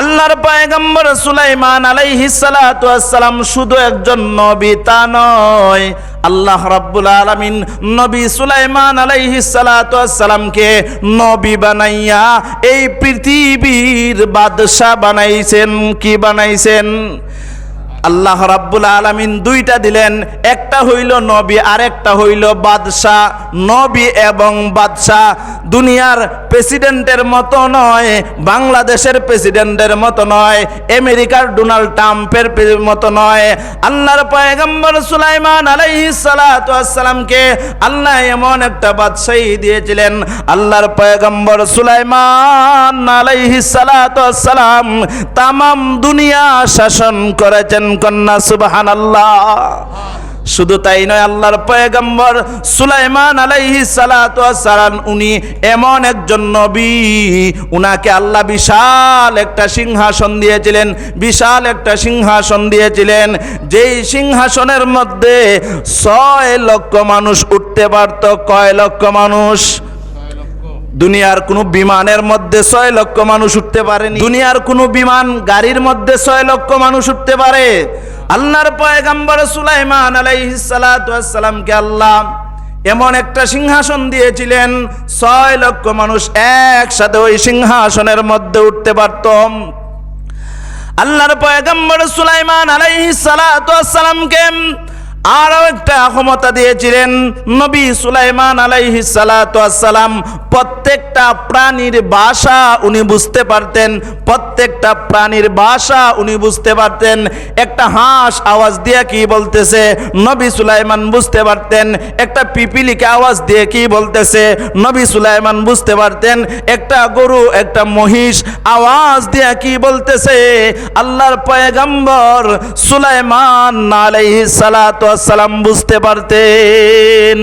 আল্লাহর পায়গম্বর সুলাইমান আলাইহিস সালাতু ওয়াসসালাম শুধু একজন নবী তা নয়। আল্লাহ রাব্বুল আলামিন নবী সুলাইমান আলাইহিস সালাতু ওয়াসসালামকে নবী বানাইয়া এই পৃথিবীর বাদশাহ বানাইছেন, কি বানাইছেন? আল্লাহ রাব্বুল আলামিন দুইটা দিলেন, একটা হইল নবী, আরেকটা হইল বাদশাহ। নবী এবং বাদশাহ দুনিয়ার প্রেসিডেন্টের মতো নয়, বাংলাদেশের প্রেসিডেন্টের মতো নয়, আমেরিকার ডোনাল্ড ট্রাম্পের মতো নয়। আল্লাহর পয়গম্বর সুলাইমান আলাইহিস সালাতু ওয়াসসালামকে আল্লাহ এমন একটা বাদশাহী দিয়েছিলেন। আল্লাহর পয়গম্বর সুলাইমান আলাইহিস সালাতু ওয়াসসালাম তামাম দুনিয়া শাসন করেছেন কন্যা সুবাহান আল্লাহ শুধু তাই নয়, আল্লাহর পয়গম্বর সুলাইমান আলাইহি সালাতু সালাম উনি এমন একজন নবী, উনাকে আল্লাহ বিশাল একটা সিংহাসন দিয়েছিলেন, বিশাল একটা সিংহাসন দিয়েছিলেন। যেই সিংহাসনের মধ্যে ছয় লক্ষ মানুষ উঠতে পারত, কয় লক্ষ মানুষ? দুনিয়ার কোনো বিমানের মধ্যে ছয় লক্ষ মানুষ উঠতে পারেনি দুনিয়ার কোনো বিমান গাড়ির মধ্যে ছয় লক্ষ মানুষ উঠতে পারে। আল্লাহর পয়গাম্বর সুলাইমান আলাইহিস সালাতু আল্লাহ এমন একটা সিংহাসন দিয়েছিলেন, ছয় লক্ষ মানুষ একসাথে ওই সিংহাসনের মধ্যে উঠতে পারতম। আল্লাহর পয়গম্বর সুলাইমান আলাইহিস সালাতু ওয়াস সালামকে আরও একটা ক্ষমতা দিয়েছিলেন নবী সুলাইমান আলাইহি সালাম প্রত্যেকটা প্রাণীর ভাষা উনি বুঝতে পারতেন, প্রত্যেকটা প্রাণীর ভাষা উনি বুঝতে পারতেন। একটা হাঁস আওয়াজ দিয়ে কি বলতেছে? নবী সুলাইমান বুঝতে পারতেন। একটা পিপিলিকে আওয়াজ দিয়ে কি বলতেছে? নবী সুলাইমান বুঝতে পারতেন। একটা গরু, একটা মহিষ আওয়াজ দিয়ে কি বলতেছে? আল্লাহর পয়গম্বর সুলাইমান আলাইহি সালাতু সালাম বুঝতে পারতেন।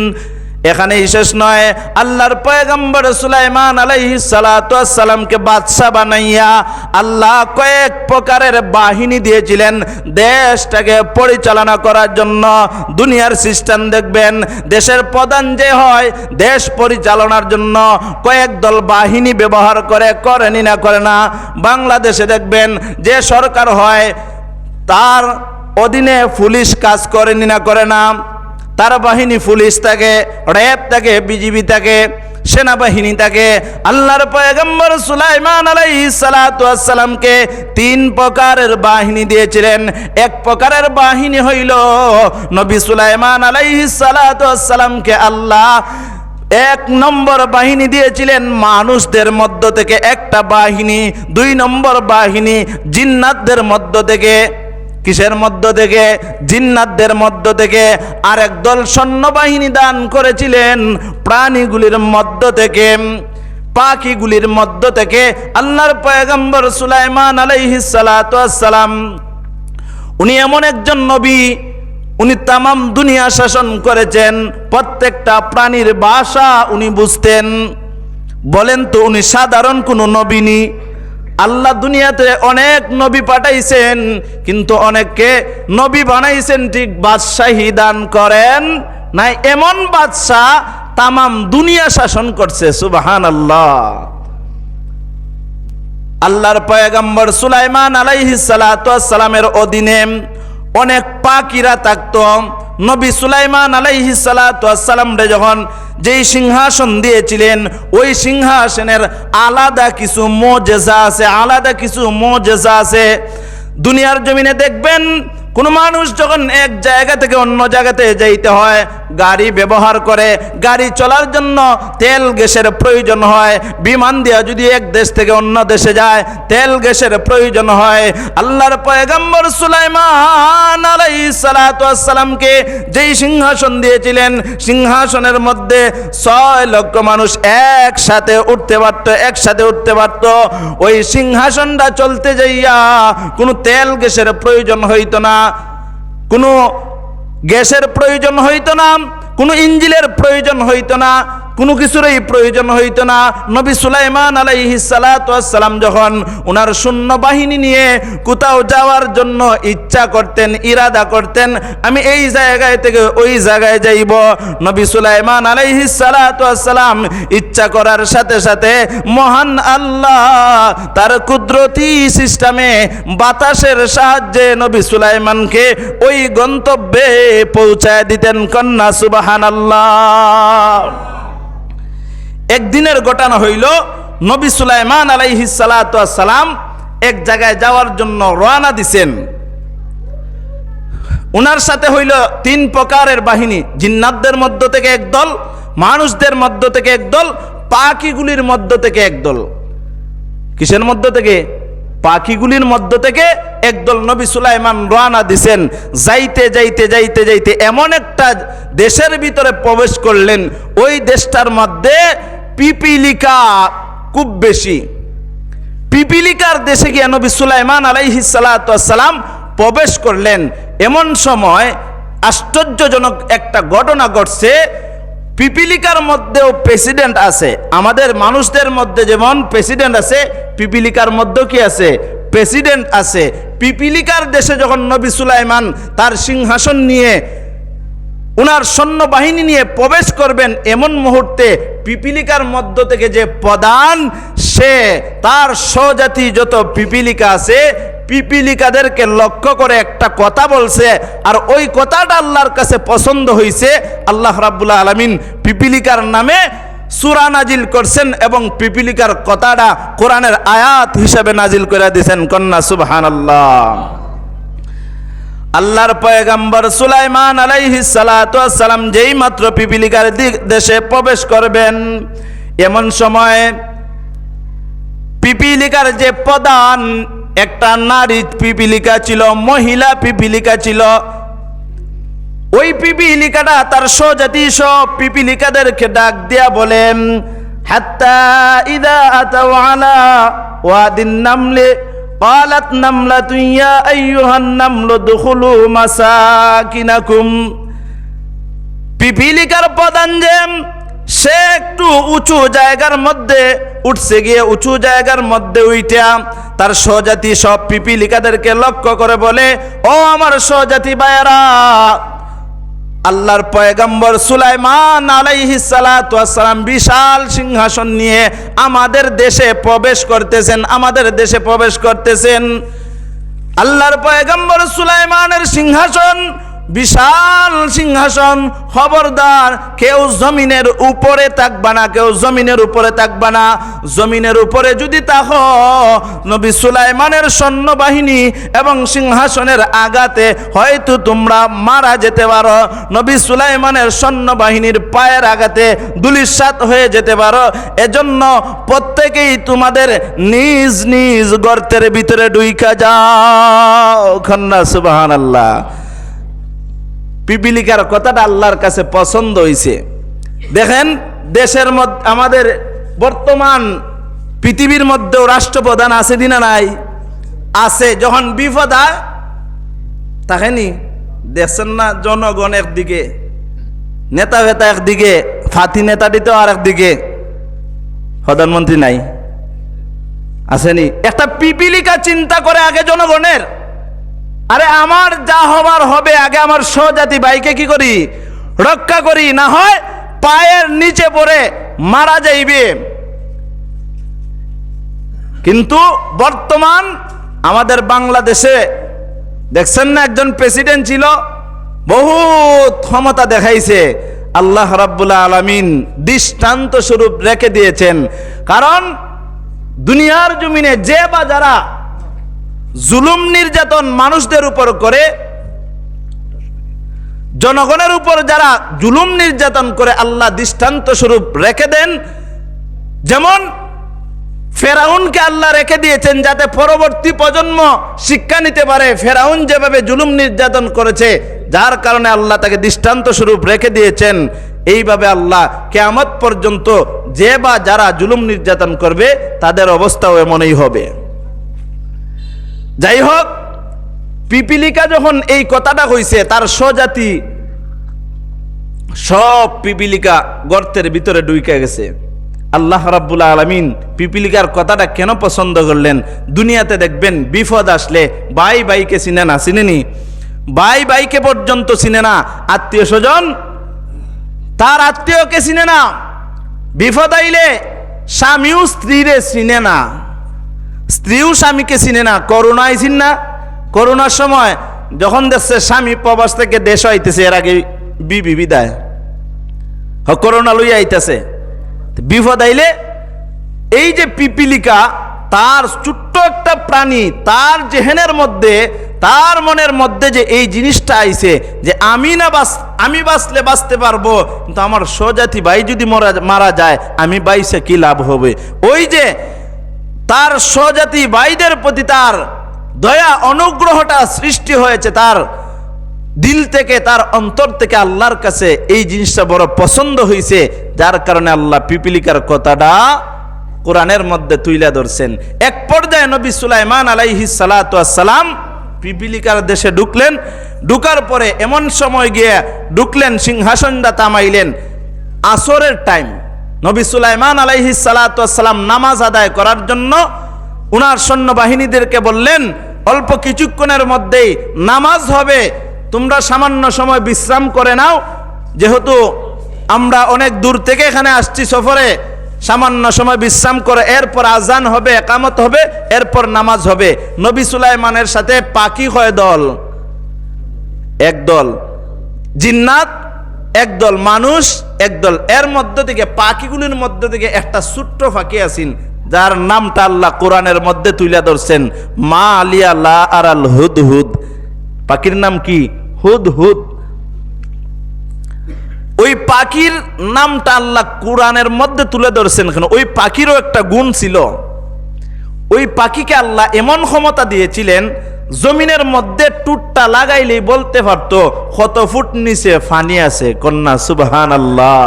এখানেই শেষ নয়, আল্লাহর পয়গম্বর সুলাইমান আলাইহিস সালাতু ওয়াস সালামকে বাদশা বানাইয়া আল্লাহ কয়েক প্রকারের বাহিনী দিয়েছিলেন দেশটাকে পরিচালনা করার জন্য। দুনিয়ার সিস্টেম দেখবেন, দেশের প্রধান যে হয়, দেশ পরিচালনার জন্য কয়েক দল বাহিনী ব্যবহার করে, করেনি না, করে না। বাংলাদেশে দেখবেন, যে সরকার হয়, তার অধীনে পুলিশ কাজ করেনি না করে না। তার বাহিনী পুলিশ থাকে র্যাব থাকে বিজিবি থাকে সেনাবাহিনী থাকে আল্লাহর পয়গম্বর সুলাইমান আলাইহিস সালাতু ওয়াস সালামকে তিন প্রকারের বাহিনী দিয়েছিলেন। এক প্রকারের বাহিনী হইল নবী সুলাইমান আলাইহিস সালাতু ওয়াস সালামকে আল্লাহ এক নম্বর বাহিনী দিয়েছিলেন মানুষদের মধ্য থেকে একটা বাহিনী, দুই নম্বর বাহিনী জিন্নাতদের মধ্য থেকে। কিসের মধ্য থেকে? জিন্নাতদের মধ্য থেকে। আরেক দল সৈন্যবাহিনী দান করেছিলেন প্রাণীগুলির মধ্য থেকে। পাখিগুলির মধ্য থেকে আল্লাহর পয়গম্বর সুলাইমান ওয়াস সালাম উনি এমন একজন নবী, উনি তামাম দুনিয়া শাসন করেছেন, প্রত্যেকটা প্রাণীর ভাষা উনি বুঝতেন। বলেন তো উনি সাধারণ কোনো নবীনি আল্লাহ দুনিয়াতে অনেক নবী পাঠাইছেন, কিন্তু অনেককে নবী বানাইছেন ঠিক বাদশাহী দান করেন নাই। এমন বাদশাহ তামাম দুনিয়া শাসন করছে সুবাহান আল্লাহ আল্লাহর পয়গম্বর সুলাইমান আলাইহিস সালামের অধীনে অনেক পাখিরা থাকত নবী সুলাইমান আলাইহি রে যখন যেই সিংহাসন দিয়েছিলেন, ওই সিংহাসনের আলাদা কিছু মজেজা আছে, আলাদা কিছু মজেজা আছে। দুনিয়ার জমিনে দেখবেন, কোনো মানুষ যখন এক জায়গা থেকে অন্য জায়গাতে যাইতে হয় গাড়ি ব্যবহার করে গাড়ি চলার জন্য তেল গ্যাসের প্রয়োজন হয়। বিমান দিয়া যদি এক দেশ থেকে অন্য দেশে যায়, তেল গ্যাসের প্রয়োজন হয়। আল্লাহর পয়গম্বর সুলাইমান আলাইহিস সালাতু ওয়াস সালামকে যেই সিংহাসন দিয়েছিলেন, সিংহাসনের মধ্যে ছয় লক্ষ মানুষ একসাথে উঠতে পারত, একসাথে উঠতে পারত। ওই সিংহাসনটা চলতে যাইয়া কোনো তেল গ্যাসের প্রয়োজন হইতো না। কোনো গ্যাসের প্রয়োজন হইতো না কোনো ইঞ্জিলের প্রয়োজন হইতো না। কোনো কিছুরই প্রয়োজন হইত না। নবী সুলাইমান আলাইহি সালাম যখন ওনার শূন্য বাহিনী নিয়ে কোথাও যাওয়ার জন্য ইচ্ছা করতেন, ইরাদা করতেন, আমি এই জায়গায় থেকে ওই জায়গায় যাইব। নবী সুলাইমান আলাইহি সালাম ইচ্ছা করার সাথে সাথে মহান আল্লাহ তার কুদরতি সিস্টেমে বাতাসের সাহায্যে নবী সুলাইমানকে ওই গন্তব্যে পৌঁছায় দিতেন। কন্যা সুবাহান আল্লাহ একদিনের ঘটনা হইল, নবী সুলাইমান আলাইহি সালাম এক জায়গায় যাওয়ার জন্য রওনা দিছেন। উনার সাথে হইল তিন প্রকারের বাহিনী, জিন্নাতদের মধ্য থেকে একদল মানুষদের মধ্য থেকে একদল পাখিগুলির মধ্য থেকে একদল কিসের মধ্য থেকে? পাখিগুলির মধ্য থেকে একদল নবী সুলাইমান রওনা দিছেন। যাইতে যাইতে যাইতে যাইতে এমন একটা দেশের ভিতরে প্রবেশ করলেন। ওই দেশটার মধ্যে পিপিলিকা খুব বেশি। পিপিলিকার দেশে গিয়ে নবী সুলাইমান আলাইহি সালাম প্রবেশ করলেন। এমন সময় আশ্চর্যজনক একটা ঘটনা ঘটছে। পিপিলিকার মধ্যেও প্রেসিডেন্ট আছে। আমাদের মানুষদের মধ্যে যেমন প্রেসিডেন্ট আছে, পিপিলিকার মধ্যেও কি আছে? প্রেসিডেন্ট আছে। পিপিলিকার দেশে যখন নবী সুলাইমান তার সিংহাসন নিয়ে উনার সৈন্যবাহিনী নিয়ে প্রবেশ করবেন এমন মুহূর্তে পিপিলিকার মধ্য থেকে যে প্রধান, সে তার স্বজাতি যত পিপিলিকা আছে, পিপিলিকাদেরকে লক্ষ্য করে একটা কথা বলছে, আর ওই কথাটা আল্লাহর কাছে পছন্দ হয়েছে আল্লাহ রাবুল্লাহ আলমিন পিপিলিকার নামে সুরা নাজিল করছেন এবং পিপিলিকার কথাটা কোরআনের আয়াত হিসাবে নাজিল করে দিয়েছেন। কন্যা সুবহান আল্লাহ আল্লাহর পয়গাম্বর সুলাইমান আলাইহি সালাম যেই মাত্র পিপিলিকার দেশে প্রবেশ করবেন, এমন সময় পিপিলিকার যে প্রধান, একটা নারী পিপিলিকা ছিল, মহিলা পিপিলিকা ছিল, ওই পিপিলিকাটা তার স্বজাতি সব পিপিলিকাদেরকে ডাক দিয়া বলেন, হাত্তা ইদা আতাও আলা ওয়াদিন নামলে قالت نملة يا أيها النمل ادخلوا مساكنكم পিপিলিকার প্রধান যে সে একটু উঁচু জায়গার মধ্যে উঠছে গিয়ে উঁচু জায়গার মধ্যে উইটা তার স্বজাতি সব পিপিলিকাদেরকে লক্ষ্য করে বলে ও আমার স্বজাতি বায়রা আল্লাহর পয়গম্বর সুলাইমান আলাইহি সালাম বিশাল সিংহাসন নিয়ে আমাদের দেশে প্রবেশ করতেছেন, আমাদের দেশে প্রবেশ করতেছেন। আল্লাহর পয়গম্বর সুলাইমানের সিংহাসন বিশাল সিংহাসন, খবরদার, কেউ জমিনের উপরে থাকবা না, কেউ জমিনের উপরে থাকবা না। জমিনের উপরে যদি তাহ নবী সুলাইমানের সৈন্যবাহিনী এবং সিংহাসনের আঘাতে হয়তো তোমরা মারা যেতে পারো। নবী সুলাইমানের সৈন্যবাহিনীর পায়ের আঘাতে দুলিশাত হয়ে যেতে পারো। এজন্য প্রত্যেকেই তোমাদের নিজ নিজ গর্তের ভিতরে ডুইকা যাও। খন্না সুবাহান আল্লাহ পিপিলিকার কথাটা আল্লাহর কাছে পছন্দ হয়েছে দেখেন, দেশের মধ্যে আমাদের বর্তমান পৃথিবীর মধ্যেও রাষ্ট্রপ্রধান আছে দিনা নাই? আছে, যখন বিপদ তাকেনি দেখছেন না জনগণ একদিকে, নেতা ভেতা একদিকে ফাতি নেতাটি তো আর একদিকে প্রধানমন্ত্রী নাই। আসেনি। একটা পিপিলিকা চিন্তা করে আগে জনগণের। আরে আমার যা হবার হবে, আগে আমার স্বজাতি ভাইকে কি করি? রক্ষা করি, না হয় পায়ের নিচে পড়ে মারা যাইবে। কিন্তু বর্তমান আমাদের বাংলাদেশে, দেখছেন না একজন প্রেসিডেন্ট ছিল, বহুত ক্ষমতা দেখাইছে। আল্লাহ রাব্বুল্লাহ আলমিন দৃষ্টান্ত স্বরূপ রেখে দিয়েছেন। কারণ দুনিয়ার জমিনে যে বা যারা জুলুম নির্যাতন মানুষদের উপর করে, জনগণের উপর যারা জুলুম নির্যাতন করে আল্লাহ দৃষ্টান্ত স্বরূপ রেখে দেন, যেমন ফেরাউনকে আল্লাহ রেখে দিয়েছেন যাতে পরবর্তী প্রজন্ম শিক্ষা নিতে পারে, ফেরাউন যেভাবে জুলুম নির্যাতন করেছে, যার কারণে আল্লাহ তাকে দৃষ্টান্ত স্বরূপ রেখে দিয়েছেন। এইভাবে আল্লাহ কেয়ামত পর্যন্ত যে বা যারা জুলুম নির্যাতন করবে, তাদের অবস্থাও এমনই হবে। যাই হোক পিপিলিকা যখন এই কথাটা কইছে, তার স্বজাতি সব পিপিলিকা গর্তের ভিতরে ডুইকা গেছে। আল্লাহ রাব্বুল আলমিন পিপিলিকার কথাটা কেন পছন্দ করলেন? দুনিয়াতে দেখবেন বিপদ আসলে বাই বাইকে চিনে না, চিনেনি? বাই বাইকে পর্যন্ত চিনে না। আত্মীয় স্বজন, তার আত্মীয়কে চিনে না। বিপদ আইলে স্বামীও স্ত্রীরে চিনে না। স্ত্রীও স্বামীকে চিনে না করোনা আইসিন না। করোনার সময় যখন দেখছে স্বামী প্রবাস থেকে দেশ আইতেছে, এর আগে বিবি বিদায়। করোনা লইয়া আইতেছে। বিপদ আইলে এই যে পিপিলিকা, তার ছোট্ট একটা প্রাণী, তার জেহেনের মধ্যে, তার মনের মধ্যে যে এই জিনিসটা আইছে, যে আমি না বাস আমি বাঁচলে বাঁচতে পারব, কিন্তু আমার স্বজাতি ভাই যদি মরা, মারা যায়, আমি বাইসে কি লাভ হবে? ওই যে তার স্বজাতি ভাইদের প্রতি তার দয়া অনুগ্রহটা সৃষ্টি হয়েছে তার দিল থেকে, তার অন্তর থেকে আল্লাহর কাছে এই জিনিসটা বড় পছন্দ হয়েছে যার কারণে আল্লাহ পিপিলিকার কথাটা কোরআনের মধ্যে তুইলা ধরছেন। এক পর্যায়ে নবী সুলাইমান আলাইহি সালাম পিপিলিকার দেশে ঢুকলেন, ঢুকার পরে এমন সময় গিয়ে ঢুকলেন, সিংহাসনটা তামাইলেন আসরের টাইম নবী সুলাইমান আলাইহি সালাম নামাজ আদায় করার জন্য উনার সৈন্যবাহিনীদেরকে বললেন, অল্প কিছুক্ষণের মধ্যেই নামাজ হবে, তোমরা সামান্য সময় বিশ্রাম করে নাও, যেহেতু আমরা অনেক দূর থেকে এখানে আসছি সফরে, সামান্য সময় বিশ্রাম করে এরপর আজান হবে, একামত হবে, এরপর নামাজ হবে। নবী সুলাইমানের সাথে পাখি হয় দল একদল জিন্নাত একদল মানুষ একদল এর মধ্য থেকে পাখিগুলির মধ্য থেকে একটা ছোট্ট ফাঁকি আছেন, যার নামটা আল্লাহ কোরআনের মধ্যে তুলে ধরছেন, মা আলিয়া লা আর আল হুদ হুদ। পাখির নাম কি? হুদ হুদ। ওই পাখির নামটা আল্লাহ কোরআনের মধ্যে তুলে ধরছেন কেন? ওই পাখিরও একটা গুণ ছিল। ওই পাখিকে আল্লাহ এমন ক্ষমতা দিয়েছিলেন জমিনের মধ্যে টুটটা লাগাইলেই বলতে পারতো, কত ফুট নিচে ফানি আছে, কন্যা সুবাহান আল্লাহ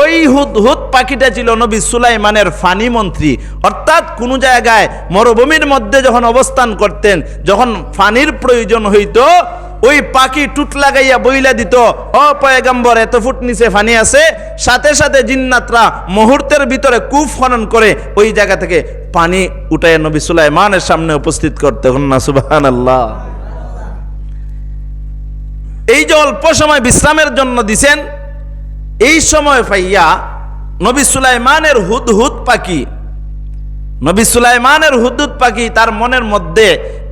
ওই হুদ হুদ পাখিটা ছিল নবী সুলাইমানের ফানি মন্ত্রী। অর্থাৎ কোনো জায়গায় মরুভূমির মধ্যে যখন অবস্থান করতেন, যখন ফানির প্রয়োজন হইতো ওই পাখি টুট লাগাইয়া বইলা দিত, ও পয়গাম্বর, এত ফুট নিচে ফানি আছে। সাথে সাথে জিন্নাতরা মুহূর্তের ভিতরে কূপ খনন করে ওই জায়গা থেকে পানি উঠায় নবী সুলাইমানের সামনে উপস্থিত করতে হন না সুবাহান আল্লাহ এই যে অল্প সময় বিশ্রামের জন্য দিছেন, এই সময় পাইয়া নবী সুলাইমানের হুদহুদ পাখি, নবী সুলাইমানের হুদহুদ পাখি তার মনের মধ্যে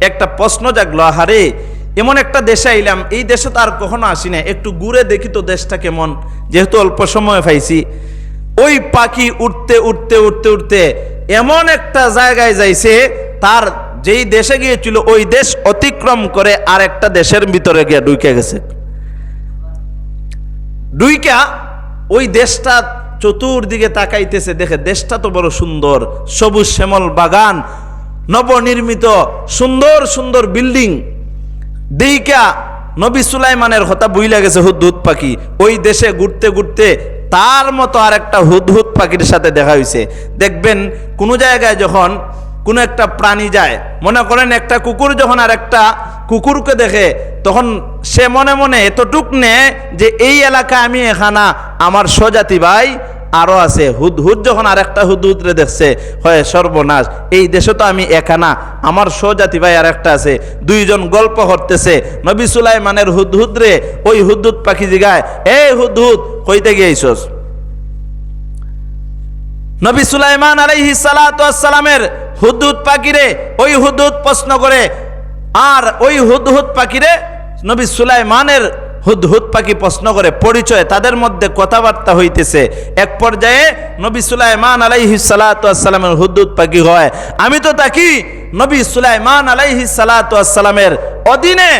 একটা প্রশ্ন জাগলো, আহারে এমন একটা দেশে আইলাম, এই দেশে তো আর কখনো আসি না একটু ঘুরে দেখি তো দেশটা কেমন, যেহেতু অল্প সময় পাইছি। ওই পাখি উঠতে উঠতে উঠতে উঠতে এমন একটা জায়গায় যাইছে, তার যেই দেশে গিয়েছিল, ওই দেশ অতিক্রম করে আর একটা দেশের ভিতরে গিয়ে ডুইকে গেছে। ডুইকা ওই দেশটা চতুর্দিকে তাকাইতেছে, দেখে দেশটা তো বড় সুন্দর, সবুজ শ্যামল বাগান, নবনির্মিত, সুন্দর সুন্দর বিল্ডিং। দিকা নবী সুলাইমানের হতা বুইলা গেছে হুদহুদ পাখি। ওই দেশে ঘুরতে ঘুরতে তার মতো আর একটা হুদহুদ পাখির সাথে দেখা হয়েছে দেখবেন কোনো জায়গায় যখন কোনো একটা প্রাণী যায়, মনে করেন একটা কুকুর যখন আর একটা কুকুরকে দেখে, তখন সে মনে মনে এতটুক নেয় যে এই এলাকা আমি এখানা আমার স্বজাতি ভাই আরও আছে। হুদ হুদ যখন আর একটা হুদ হুদরে দেখছে, হয় সর্বনাশ। এই দেশে তো আমি একানা আমার স্বজাতি ভাই আর একটা আছে। দুইজন গল্প করতেছে, নবী সুলাইমানের হুদ হুদরে ওই হুদহুদ পাখি জিগায় এই হুদ হুদ কইতে গিয়েছস নবী সুলাইমান আলাইহি সালামের হুদহুদ পাখিরে ওই হুদহুদ প্রশ্ন করে, আর ওই হুদহুদ পাখিরে? নবী সুলাইমানের হুদহুদ পাখি প্রশ্ন করে, পরিচয় তাদের মধ্যে কথাবার্তা হইতেছে। এক পর্যায়ে নবী সুলাইমান আলাইহি সালামের হুদহুদ পাখি হয়। আমি তো তাকি নবী সুলাইমান আলাইহি সালামের অধীনে।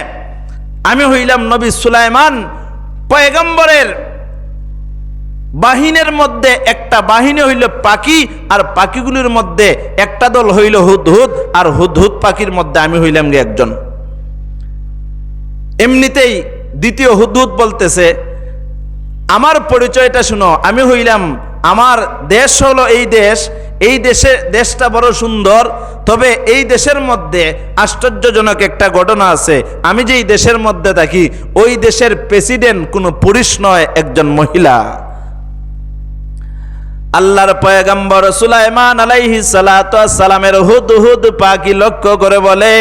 আমি হইলাম নবী সুলাইমান পয়গম্বরের বাহিনীর মধ্যে একটা বাহিনী হইল পাখি, আর পাখিগুলির মধ্যে একটা দল হইল হুদহুদ আর হুদহুদ পাখির মধ্যে আমি হইলাম গে একজন। এমনিতেই দ্বিতীয় হুদহুদ বলতেছে, আমার পরিচয়টা শুনো, আমি হইলাম, আমার দেশ হলো এই দেশ, এই দেশে, দেশটা বড় সুন্দর, তবে এই দেশের মধ্যে আশ্চর্যজনক একটা ঘটনা আছে। আমি যেই দেশের মধ্যে থাকি, ওই দেশের প্রেসিডেন্ট কোনো পুরুষ নয়, একজন মহিলা। আল্লাহর পয়গম্বর সুলাইমান আলাইহি সালামের হুদ হুদ লক্ষ্য করে বলে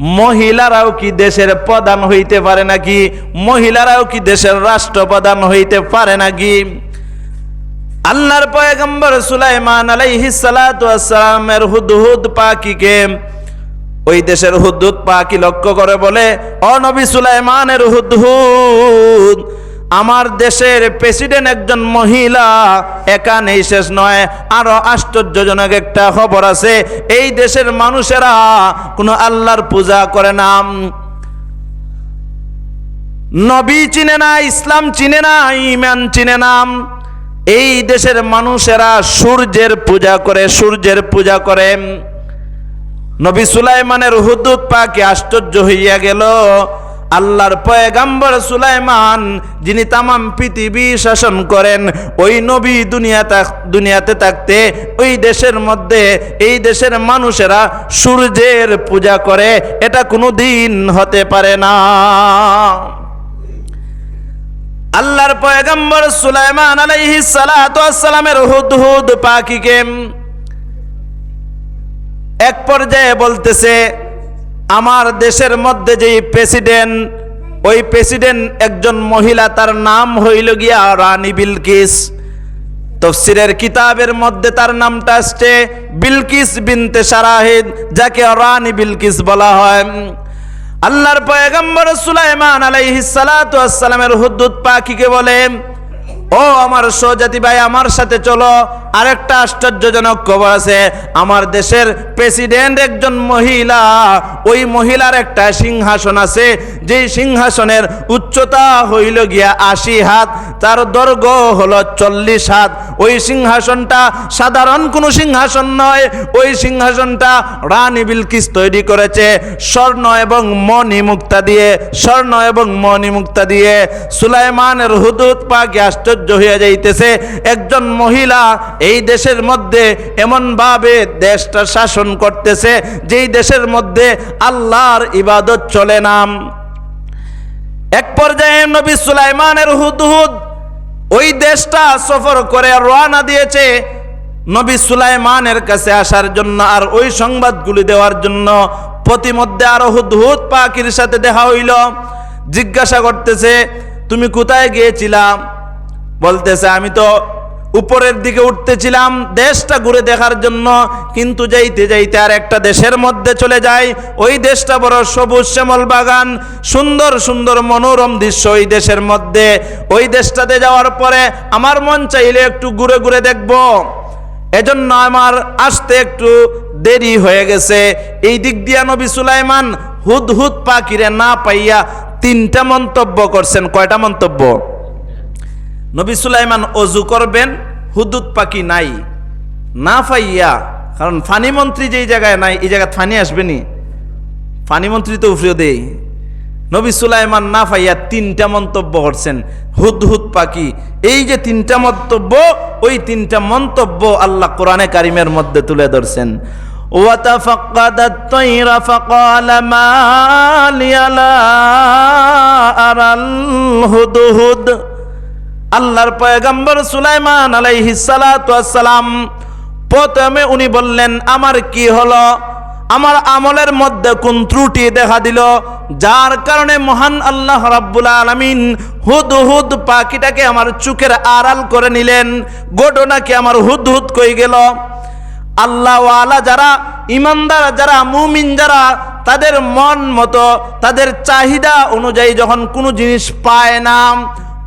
মহিলারাও কি দেশের প্রধান হইতে পারে নাকি? মহিলারাও কি দেশের রাষ্ট্রপ্রধান হইতে পারে নাকি? আল্লাহর পয়গম্বর সুলাইমান আলাইহি সালামের হুদহুদ পাখিকে ওই দেশের হুদহুদ পাকি লক্ষ্য করে বলে অনবী নবী সুলাইমানের হুদহুদ আমার দেশের প্রেসিডেন্ট একজন মহিলা একা নেই শেষ নয়। আরও আশ্চর্যজনক একটা খবর আছে, এই দেশের মানুষেরা কোনো আল্লাহর পূজা করে না। নবী চিনে না, ইসলাম চিনে না ইমান চিনে না। এই দেশের মানুষেরা সূর্যের পূজা করে, সূর্যের পূজা করে। নবী সুলাইমানের হুদুদ পাকে আশ্চর্য হইয়া গেল। আল্লাহর পয়গাম্বর সুলাইমান, যিনি তামাম পৃথিবী শাসন করেন, ওই নবী দুনিয়াতে দুনিয়াতে থাকতে ওই দেশের মধ্যে এই দেশের মানুষেরা সূর্যের পূজা করে, এটা কোনো দিন হতে পারে না। আল্লাহর পয়গাম্বর সুলাইমান আলাইহি সালামের হুদহুদ পাখিকে এক পর্যায়ে বলতেছে আমার দেশের মধ্যে যেই প্রেসিডেন্ট, ওই প্রেসিডেন্ট একজন মহিলা, তার নাম হইল গিয়া রানী বিলকিস। তফসিরের কিতাবের মধ্যে তার নামটা আসছে বিলকিস বিনতে সারাহিদ, যাকে রানী বিলকিস বলা হয়। আল্লাহর পয়গম্বর সুলাইমান আলাইহিস সালাতু আসসালামের হুদ্দুদ পাখিকে বলে, ও আমার সজাতি ভাই আমার সাথে চলো, আরেকটা আশ্চর্যজনক খবর আছে। আমার দেশের প্রেসিডেন্ট একজন মহিলা, ওই মহিলার একটা সিংহাসন আছে, যেই সিংহাসনের উচ্চতা হইল গিয়া আশি হাত, তার দৈর্ঘ্য হলো চল্লিশ হাত। ওই সিংহাসনটা সাধারণ কোনো সিংহাসন নয়, ওই সিংহাসনটা রানী বিলকিস তৈরি করেছে, স্বর্ণ এবং মণি মুক্তা দিয়ে, স্বর্ণ এবং মণি মুক্তা দিয়ে। সুলাইমানের হুদুদ পাকে আশ্চর্য হয়ে যাইতেছে, একজন মহিলা এই দেশের মধ্যে এমনভাবে দেশটা শাসন করতেছে, যেই দেশের মধ্যে আল্লাহর ইবাদত চলে না। এক পর্যায়ে নবী সুলাইমানের হুদহুদ ওই দেশটা সফর করে রওনা দিয়েছে নবী সুলাইমানের কাছে আসার জন্য, আর ওই সংবাদগুলি দেওয়ার জন্য। প্রতিমধ্যে আরও হুদহুদ পাখির সাথে দেখা হইল। জিজ্ঞাসা করতেছে, তুমি কোথায় গিয়েছিলাম বলতেছে, আমি তো উপরের দিকে উঠতেছিলাম, দেশটা ঘুরে দেখার জন্য, কিন্তু যাইতে যাইতে আর একটা দেশের মধ্যে চলে যাই। ওই দেশটা বড় সবুজ শ্যামল বাগান, সুন্দর সুন্দর মনোরম দৃশ্য ওই দেশের মধ্যে। ওই দেশটাতে যাওয়ার পরে আমার মন চাইলে একটু ঘুরে ঘুরে দেখব। এজন্য আমার আসতে একটু দেরি হয়ে গেছে। এই দিক দিয়া নবী সুলাইমান হুদ হুদ পাখিরে না পাইয়া তিনটা মন্তব্য করছেন। কয়টা মন্তব্য? নবী সুলাইমান অজু করবেন হুদুদ পাখি নাই না পাইয়া কারণ ফানি মন্ত্রী যেই জায়গায় নাই এই জায়গায় ফানি আসবেনি ফানি মন্ত্রী তো উফরিও দেই নবী সুলাইমান না পাইয়া তিনটা মন্তব্য করছেন হুদ হুদ পাখি এই যে তিনটা মন্তব্য ওই তিনটা মন্তব্য আল্লাহ কোরআনে কারিমের মধ্যে তুলে ধরছেন وتفقد الطير فقال ما لي لا أرى الهدهد আল্লাহর পয়গম্বর সুলাইমান আলাইহি সালাম প্রথমে উনি বললেন, আমার কি হলো? আমার আমলের মধ্যে কোন ত্রুটি দেখা দিল? যার কারণে মহান আল্লাহ রাব্বুল আলামিন হুদ হুদ পাখিটাকে আমার চোখের আড়াল করে নিলেন, ঘটনাকে আমার হুদ হুদ কই গেল? আল্লাহওয়ালা যারা, ইমানদার যারা, মুমিন যারা, তাদের মন মতো, তাদের চাহিদা অনুযায়ী যখন কোনো জিনিস পায় না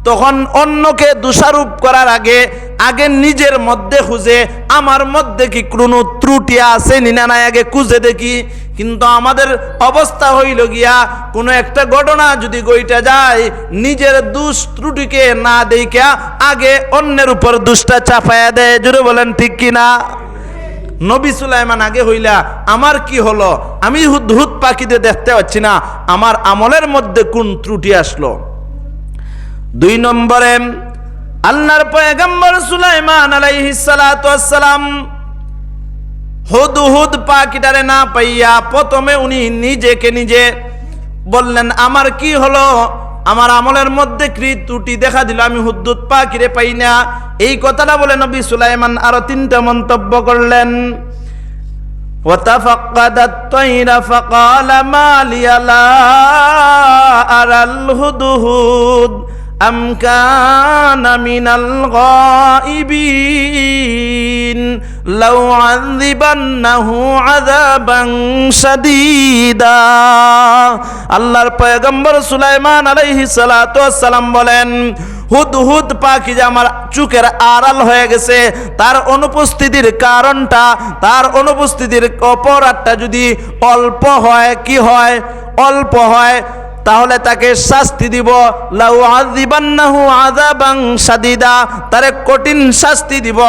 তখন অন্যকে দোষারোপ করার আগে আগে নিজের মধ্যে খুঁজে, আমার মধ্যে কি কোনো ত্রুটি আছে নিনা নাই আগে খুঁজে দেখি। কিন্তু আমাদের অবস্থা হইল গিয়া, কোনো একটা ঘটনা যদি গইটা যায়, নিজের দুষ ত্রুটিকে না দেখিয়া আগে অন্যের উপর দুষ্টা চাপায়া দেয়। জুড়ে বলেন, ঠিক কিনা নবী সুলাইমান আগে হইলা, আমার কি হলো? আমি হুদ হুদ পাখিতে দেখতে পাচ্ছি না, আমার আমলের মধ্যে কোন ত্রুটি আসলো? দুই নম্বরে আল্লাহর পয়গম্বর সুলাইমান আলাইহিস সালাতু ওয়াস সালাম হুদ হুদ পাখিটারে না পাইয়া প্রথমে উনি নিজেকে নিজে বললেন আমার কি হলো আমার আমলের মধ্যে কৃ ত্রুটি দেখা দিল আমি হুদ্দুত পাখিরে পাই না এই কথাটা বলে নবী সুলাইমান আরো তিনটা মন্তব্য করলেন وتفقد الطير فقال ما لي لا أرى الهدهد আম কানা মিনাল গাইবিন, লাউ আযিবান্নাহু আযাবান শাদীদা। আল্লাহর পয়গম্বর সুলাইমান আলাইহিস সালাতু ওয়াসসালাম বলেন, হুদ হুদ পাখি যে আমার চুকের আড়াল হয়ে গেছে, তার অনুপস্থিতির কারণটা, তার অনুপস্থিতির অপরাধটা যদি অল্প হয়, কি হয়? অল্প হয় তাহলে তাকে শাস্তি দিব। লাউ আযিবান্নাহু আযাবান শাদীদা, তারে কঠিন শাস্তি দিব।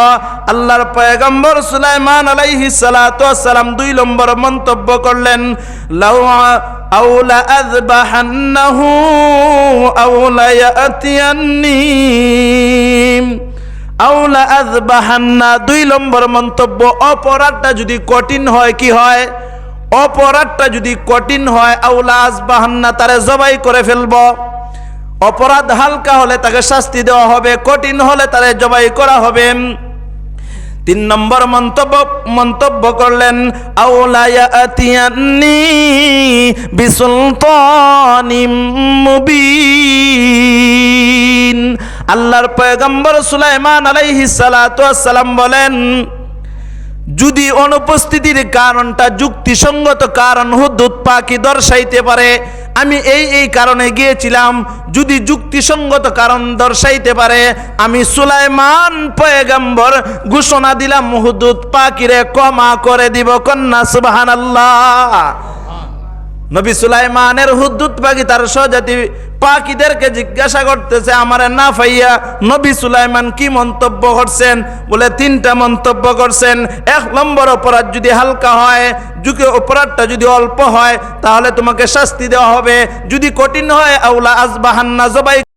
আল্লাহর পয়গম্বর সুলাইমান আলাইহিস সালাতু ওয়াসসালাম দুই নম্বর মন্তব্য করলেন, লাউ আউলা আযবাহান্নাহু আউলা ইয়াতিয়ান্নি। আউলা আযবাহান্না দুই নম্বর মন্তব্য, অপরাধটা যদি কঠিন হয় কি হয়? অপরাধটা যদি কঠিন হয়, আউলা বাহান্না তারে জবাই করে ফেলব। অপরাধ হালকা হলে তাকে শাস্তি দেওয়া হবে, কঠিন হলে তারে জবাই করা হবে। তিন নম্বর মন্তব্য মন্তব্য করলেন আল্লাহর পয়গম্বর সুলাইমান আলাইহিস ওয়াসসালাম বলেন যদি অনুপস্থিতির কারণটা যুক্তিসঙ্গত কারণ হুদ্দুত পাখি দর্শাইতে পারে, আমি এই এই কারণে গিয়েছিলাম। যদি যুক্তিসঙ্গত কারণ দর্শাইতে পারে, আমি সুলাইমান পয়গম্বর ঘোষণা দিলাম হুদুত পাখিরে ক্ষমা করে দিব, কন্যা সুবাহান আল্লাহ নবী সুলাইমানের হুদ্দুত পাখি তার স্বজাতি পাখিদেরকে জিজ্ঞাসা করতেছে, আমার না ফাইয়া নবী সুলাইমান কি মন্তব্য করছেন? বলে, তিনটা মন্তব্য করছেন। এক নম্বর অপরাধ যদি হালকা হয়, যুগে অপরাধটা যদি অল্প হয়, তাহলে তোমাকে শাস্তি দেওয়া হবে। যদি কঠিন হয়, আউলা আজবাহান্না জবাই